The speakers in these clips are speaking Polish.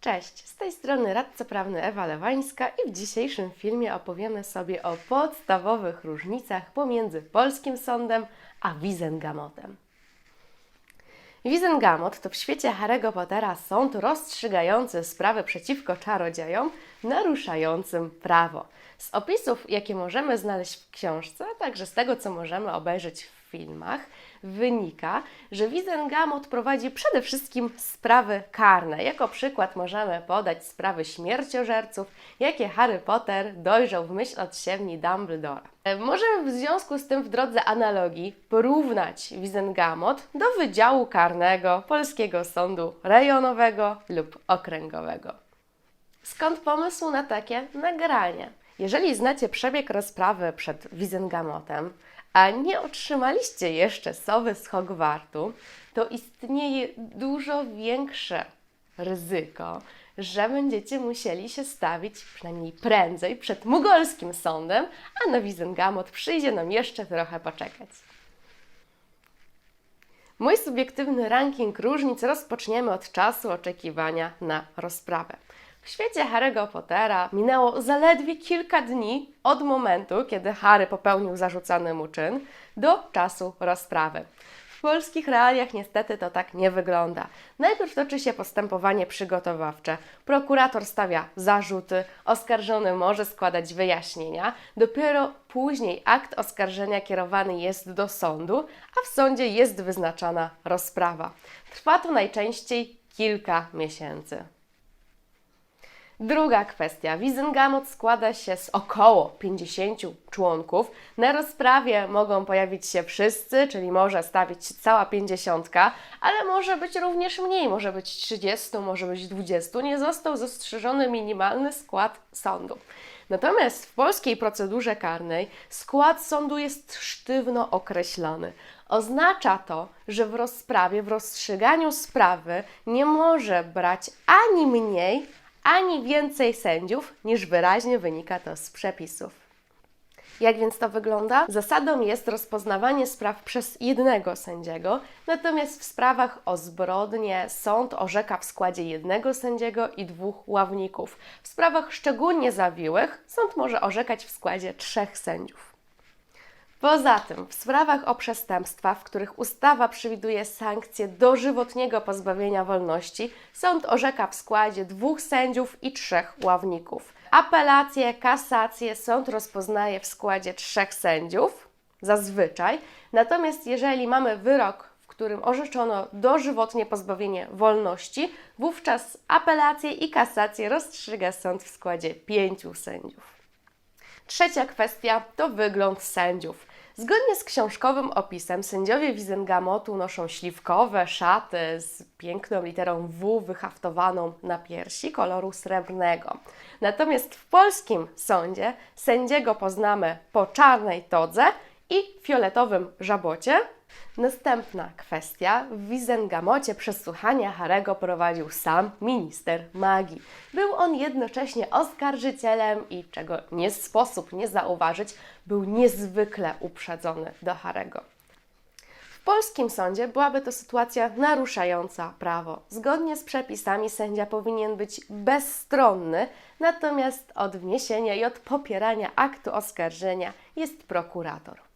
Cześć, z tej strony radca prawny Ewa Lewańska i w dzisiejszym filmie opowiemy sobie o podstawowych różnicach pomiędzy polskim sądem a Wizengamotem. Wizengamot to w świecie Harry'ego Pottera sąd rozstrzygający sprawy przeciwko czarodziejom naruszającym prawo. Z opisów, jakie możemy znaleźć w książce, a także z tego, co możemy obejrzeć w filmach, wynika, że Wizengamot prowadzi przede wszystkim sprawy karne. Jako przykład możemy podać sprawy śmierciożerców, jakie Harry Potter dojrzał w myśl od siewni Dumbledora. E, Możemy w związku z tym w drodze analogii porównać Wizengamot do Wydziału Karnego Polskiego Sądu Rejonowego lub Okręgowego. Skąd pomysł na takie nagranie? Jeżeli znacie przebieg rozprawy przed Wizengamotem, a nie otrzymaliście jeszcze sowy z Hogwartu, to istnieje dużo większe ryzyko, że będziecie musieli się stawić przynajmniej prędzej przed mugolskim sądem, a na Wizengamot przyjdzie nam jeszcze trochę poczekać. Mój subiektywny ranking różnic rozpoczniemy od czasu oczekiwania na rozprawę. W świecie Harry'ego Pottera minęło zaledwie kilka dni od momentu, kiedy Harry popełnił zarzucany mu czyn, do czasu rozprawy. W polskich realiach niestety to tak nie wygląda. Najpierw toczy się postępowanie przygotowawcze. Prokurator stawia zarzuty, oskarżony może składać wyjaśnienia. Dopiero później akt oskarżenia kierowany jest do sądu, a w sądzie jest wyznaczana rozprawa. Trwa to najczęściej kilka miesięcy. Druga kwestia. Wizengamot składa się z około 50 członków. Na rozprawie mogą pojawić się wszyscy, czyli może stawić cała 50, ale może być również mniej, może być 30, może być 20. Nie został zastrzeżony minimalny skład sądu. Natomiast w polskiej procedurze karnej skład sądu jest sztywno określony. Oznacza to, że w rozprawie, w rozstrzyganiu sprawy nie może brać ani mniej, ani więcej sędziów, niż wyraźnie wynika to z przepisów. Jak więc to wygląda? Zasadą jest rozpoznawanie spraw przez jednego sędziego, natomiast w sprawach o zbrodnie sąd orzeka w składzie jednego sędziego i dwóch ławników. W sprawach szczególnie zawiłych sąd może orzekać w składzie trzech sędziów. Poza tym, w sprawach o przestępstwa, w których ustawa przewiduje sankcję dożywotniego pozbawienia wolności, sąd orzeka w składzie dwóch sędziów i trzech ławników. Apelacje, kasacje sąd rozpoznaje w składzie trzech sędziów, zazwyczaj. Natomiast jeżeli mamy wyrok, w którym orzeczono dożywotnie pozbawienie wolności, wówczas apelacje i kasacje rozstrzyga sąd w składzie pięciu sędziów. Trzecia kwestia to wygląd sędziów. Zgodnie z książkowym opisem, sędziowie Wizengamotu noszą śliwkowe szaty z piękną literą W wyhaftowaną na piersi koloru srebrnego. Natomiast w polskim sądzie sędziego poznamy po czarnej todze i fioletowym żabocie. Następna kwestia. W Wizengamocie przesłuchania Harego prowadził sam minister magii. Był on jednocześnie oskarżycielem i, czego nie sposób nie zauważyć, był niezwykle uprzedzony do Harego. W polskim sądzie byłaby to sytuacja naruszająca prawo. Zgodnie z przepisami sędzia powinien być bezstronny, natomiast od wniesienia i od popierania aktu oskarżenia jest prokurator.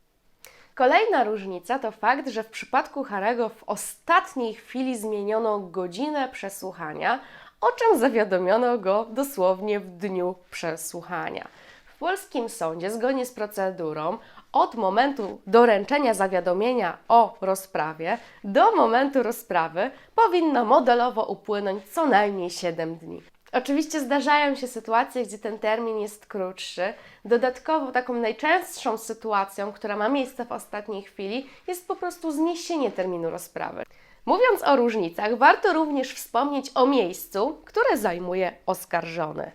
Kolejna różnica to fakt, że w przypadku Harego w ostatniej chwili zmieniono godzinę przesłuchania, o czym zawiadomiono go dosłownie w dniu przesłuchania. W polskim sądzie, zgodnie z procedurą, od momentu doręczenia zawiadomienia o rozprawie do momentu rozprawy powinno modelowo upłynąć co najmniej 7 dni. Oczywiście zdarzają się sytuacje, gdzie ten termin jest krótszy. Dodatkowo taką najczęstszą sytuacją, która ma miejsce w ostatniej chwili, jest po prostu zniesienie terminu rozprawy. Mówiąc o różnicach, warto również wspomnieć o miejscu, które zajmuje oskarżony.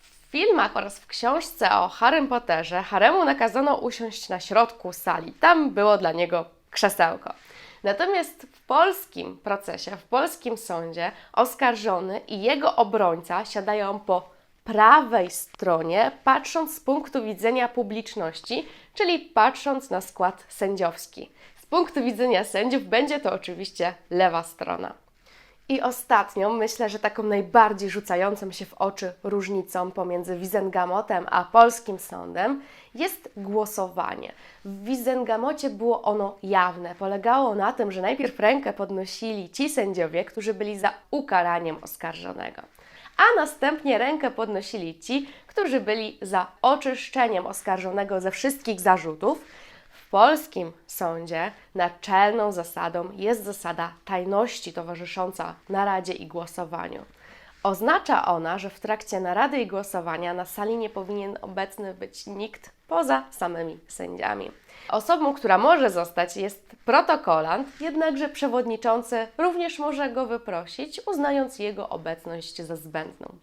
W filmach oraz w książce o Harrym Potterze Haremu nakazano usiąść na środku sali. Tam było dla niego krzesełko. Natomiast w polskim procesie, w polskim sądzie oskarżony i jego obrońca siadają po prawej stronie, patrząc z punktu widzenia publiczności, czyli patrząc na skład sędziowski. Z punktu widzenia sędziów będzie to oczywiście lewa strona. I ostatnią, myślę, że taką najbardziej rzucającą się w oczy różnicą pomiędzy Wizengamotem a polskim sądem jest głosowanie. W Wizengamocie było ono jawne. Polegało na tym, że najpierw rękę podnosili ci sędziowie, którzy byli za ukaraniem oskarżonego, a następnie rękę podnosili ci, którzy byli za oczyszczeniem oskarżonego ze wszystkich zarzutów. W polskim sądzie naczelną zasadą jest zasada tajności towarzysząca naradzie i głosowaniu. Oznacza ona, że w trakcie narady i głosowania na sali nie powinien obecny być nikt poza samymi sędziami. Osobą, która może zostać, jest protokolant, jednakże przewodniczący również może go wyprosić, uznając jego obecność za zbędną.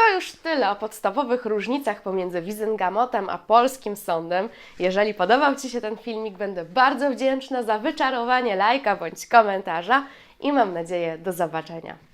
To już tyle o podstawowych różnicach pomiędzy Wizengamotem a polskim sądem. Jeżeli podobał Ci się ten filmik, będę bardzo wdzięczna za wyczarowanie lajka bądź komentarza i mam nadzieję do zobaczenia.